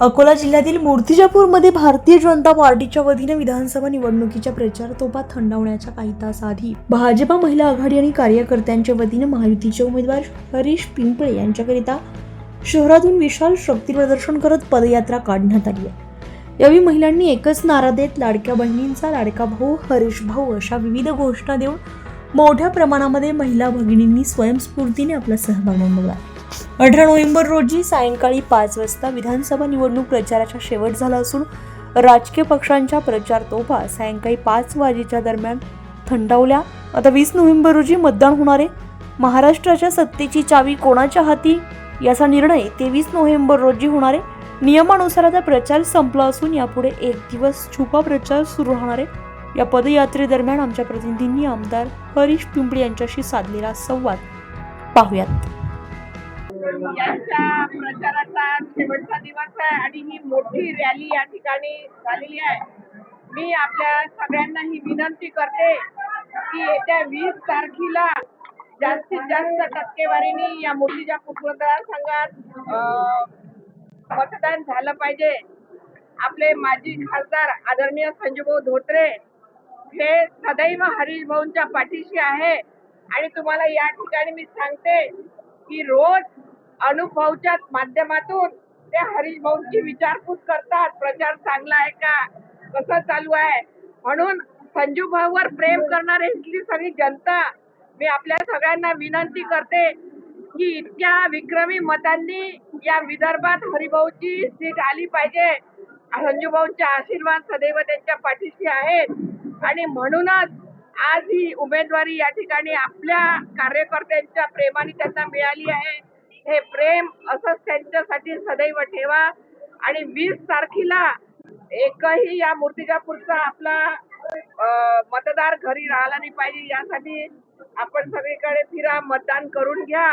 अकोला जिल्ह्यातील मूर्तिजापूरमध्ये भारतीय जनता पार्टीच्या वतीने विधानसभा निवडणुकीच्या प्रचार तोपा थंडावण्याच्या काही तास आधी भाजपा महिला आघाडी आणि कार्यकर्त्यांच्या वतीने महायुतीचे उमेदवार हरीश पिंपळे यांच्याकरिता शहरातून विशाल शक्ती प्रदर्शन करत पदयात्रा काढण्यात आली आहे. यावेळी महिलांनी एकच नारा देत लाडक्या बहिणींचा लाडका भाऊ हरीश भाऊ अशा विविध घोषणा देऊन मोठ्या प्रमाणामध्ये महिला भगिनींनी स्वयंस्फूर्तीने आपला सहभाग नोंदवला. अठरा नोव्हेंबर रोजी सायंकाळी पाच वाजता विधानसभा निवडणूक प्रचाराचा शेवट झाला असून राजकीय पक्षांच्या प्रचार तोफा सायंकाळी पाच वाजेच्या दरम्यान थंडावल्या. आता वीस नोव्हेंबर रोजी मतदान होणार आहे. महाराष्ट्राच्या सत्तेची चावी कोणाच्या हाती? याचा निर्णय तेवीस नोव्हेंबर रोजी होणार आहे. नियमानुसार आता प्रचार संपला असून यापुढे एक दिवस छुपा प्रचार सुरू राहणार आहे. या पदयात्रेदरम्यान आमच्या प्रतिनिधींनी आमदार हरीश पिंपळे यांच्याशी साधलेला संवाद. पाहूयात. यांच्या प्रचाराचा शेवटचा दिवस आहे आणि ही मोठी रॅली या ठिकाणी झालेली आहे. मी आपल्या सगळ्यांना ही विनंती करते की येत्या वीस तारखेला जास्तीत जास्त टक्केवारीने या मुलीच्या कुटुंबदार संघात मतदान झालं पाहिजे. आपले माजी खासदार आदरणीय संजूभाऊ धोत्रे हे सदैव हरीश भाऊंच्या पाठीशी आहे. आणि तुम्हाला या ठिकाणी मी सांगते की रोज अनुभवच्या माध्यमातून ते हरिभाऊंची विचारपूस करतात. प्रचार चांगला आहे का? कसं चालू आहे? म्हणून संजू भाऊवर प्रेम करणारी इथली सगळी जनता मी आपल्या सगळ्यांना विनंती करते की इतक्या विक्रमी मतांनी या विदर्भात हरिभाऊची सीट आली पाहिजे. संजूभाऊंच्या आशीर्वाद सदैव त्यांच्या पाठीशी आहेत. आणि म्हणूनच आज ही उमेदवारी या ठिकाणी आपल्या कार्यकर्त्यांच्या प्रेमाने त्यांना मिळाली आहे. हे प्रेम असंच त्यांच्यासाठी सदैव ठेवा. आणि वीस तारखेला एकही या मूर्तिजापूरचा आपला मतदार घरी राहिला नाही पाहिजे यासाठी आपण सगळीकडे फिरा मतदान करून घ्या.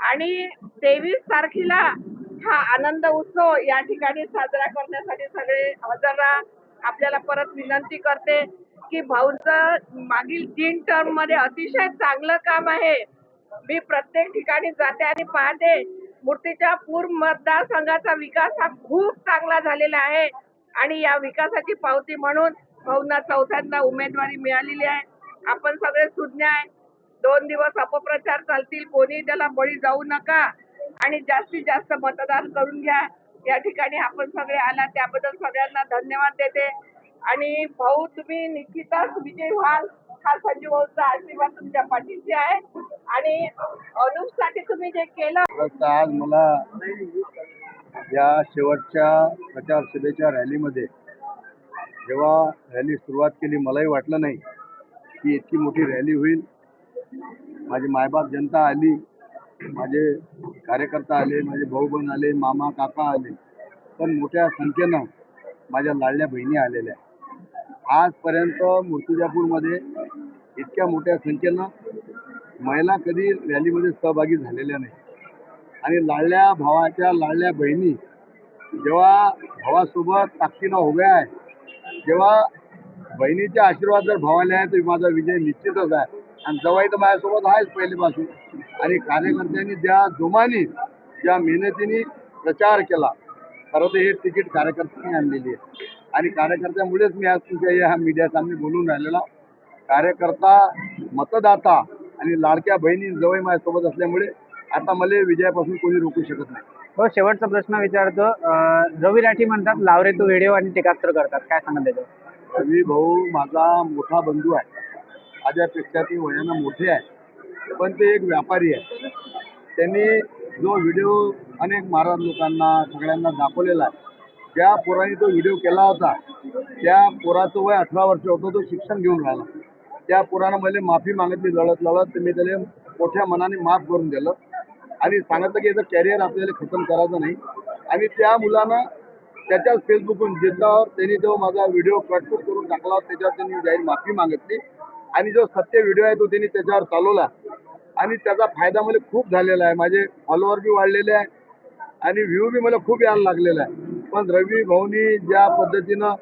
आणि तेवीस तारखेला हा आनंद उत्सव या ठिकाणी साजरा करण्यासाठी सगळे हजर राहा आपल्याला परत विनंती करते की भाऊचं मागील तीन टर्ममध्ये अतिशय चांगलं काम आहे. मी प्रत्येक ठिकाणी जाते आणि पाहते मूर्तीच्या पूर मतदारसंघाचा विकास हा खूप चांगला झालेला आहे. आणि या विकासाची पावती म्हणून भाऊना चौथ्यांदा उमेदवारी मिळालेली आहे. आपण सगळे सुज्ञ आहे. दोन दिवस अपप्रचार चालतील कोणी त्याला बळी जाऊ नका. आणि जास्तीत जास्त मतदान करून घ्या. या ठिकाणी आपण सगळे आला त्याबद्दल सगळ्यांना धन्यवाद देते. आणि भाऊ तुम्ही निश्चितच विजय व्हाल. हा संजू आशीर्वाद तुमच्या पाठीशी आहे. आणि अनुपसाठी तुम्ही जे केलं आज मला या शेवटच्या प्रचारसभेच्या रॅलीमध्ये जेव्हा रॅली सुरुवात केली मलाही वाटलं नाही की इतकी मोठी रॅली होईल. माझी मायबाप जनता आली माझे कार्यकर्ता आले माझे भाऊ बहीण आले मामा काका आले. पण मोठ्या संख्येनं माझ्या लाडल्या बहिणी आलेल्या आहेत. आजपर्यंत मूर्तिजापूरमध्ये इतक्या मोठ्या संख्येनं महिला कधी रॅलीमध्ये सहभागी झालेल्या नाही. आणि लाडल्या भावाच्या लाडल्या बहिणी जेव्हा भावासोबत ताकदीनं उभ्या आहे जेव्हा बहिणीचे आशीर्वाद जर भावाले आहे तर माझा विजय निश्चितच आहे. आणि जवाई तर माझ्यासोबत आहेच पहिलेपासून. आणि कार्यकर्त्यांनी ज्या जोमाने ज्या मेहनतीने प्रचार केला खरं तर हे तिकीट कार्यकर्त्यांनी आणलेली आहे. आणि कार्यकर्त्यामुळेच मी आज तुमच्या या मीडियासामने बोलून राहिलेला. कार्यकर्ता मतदाता आणि लाडक्या बहिणी जवळ माझ्यासोबत असल्यामुळे आता मला विजयापासून कोणी रोखू शकत नाही. हो शेवटचा प्रश्न विचारतो. रवी राठी म्हणतात लावरे तो व्हिडिओ आणि टीकास्त्र करतात. काय सांगत त्याच्यावर? रवी भाऊ माझा मोठा बंधू आहे. माझ्यापेक्षा ते वयानं मोठे आहे. पण ते एक व्यापारी आहे. त्यांनी जो व्हिडिओ अनेक महाराज लोकांना सगळ्यांना दाखवलेला आहे ज्या पोराने तो व्हिडिओ केला होता त्या पोराचं वय अठरा वर्ष होतं तो शिक्षण घेऊन राहिला. त्या पोरानं मला माफी मागितली लढत लढत तर मी त्याला मोठ्या मनाने माफ करून दिलं. आणि सांगितलं की याचं कॅरियर आपल्याला खतम करायचं नाही. आणि त्या मुलानं त्याच्याच फेसबुकवरून ज्याच्यावर त्यांनी तो माझा व्हिडिओ कटकूट करून टाकला त्याच्यावर त्यांनी जाहीर माफी मागितली. आणि जो सत्य व्हिडिओ आहे तो त्यांनी त्याच्यावर चालवला. आणि त्याचा फायदा मला खूप झालेला आहे. माझे फॉलोअर बी वाढलेले आहे. आणि व्ह्यू बी मला खूप यायला लागलेला आहे. पण रवी भाऊनी ज्या पद्धतीनं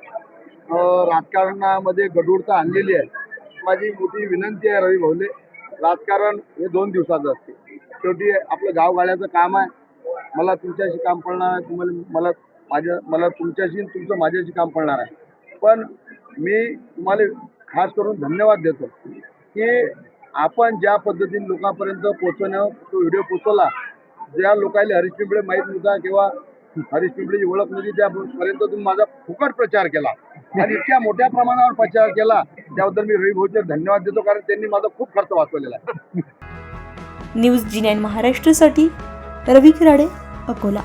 राजकारणामध्ये गडूरता आणलेली आहे माझी मोठी विनंती आहे रवी भाऊले. राजकारण हे दोन दिवसाचं असते. शेवटी आपलं गावगाड्याचं काम आहे. मला तुमच्याशी काम पडणार आहे. तुम्हाला मला माझ्या मला तुमच्याशी तुमचं माझ्याशी काम पडणार आहे. पण मी तुम्हाला खास करून धन्यवाद देतो की आपण ज्या पद्धतीने लोकांपर्यंत पोहोचवण्यावर तो व्हिडिओ पोचवला ज्या लोकांना हरीश पिंपळे माहीत नव्हता किंवा हरीश पिंपळेची ओळख म्हणजे नव्हती त्यापर्यंत तुम्ही माझा फुकट प्रचार केला आणि इतक्या मोठ्या प्रमाणावर प्रचार केला त्याबद्दल मी रवी भाऊचे धन्यवाद देतो कारण त्यांनी माझा खूप खर्च वाचवलेला आहे. न्यूज जी नाईन महाराष्ट्रासाठी रवी खराडे अकोला.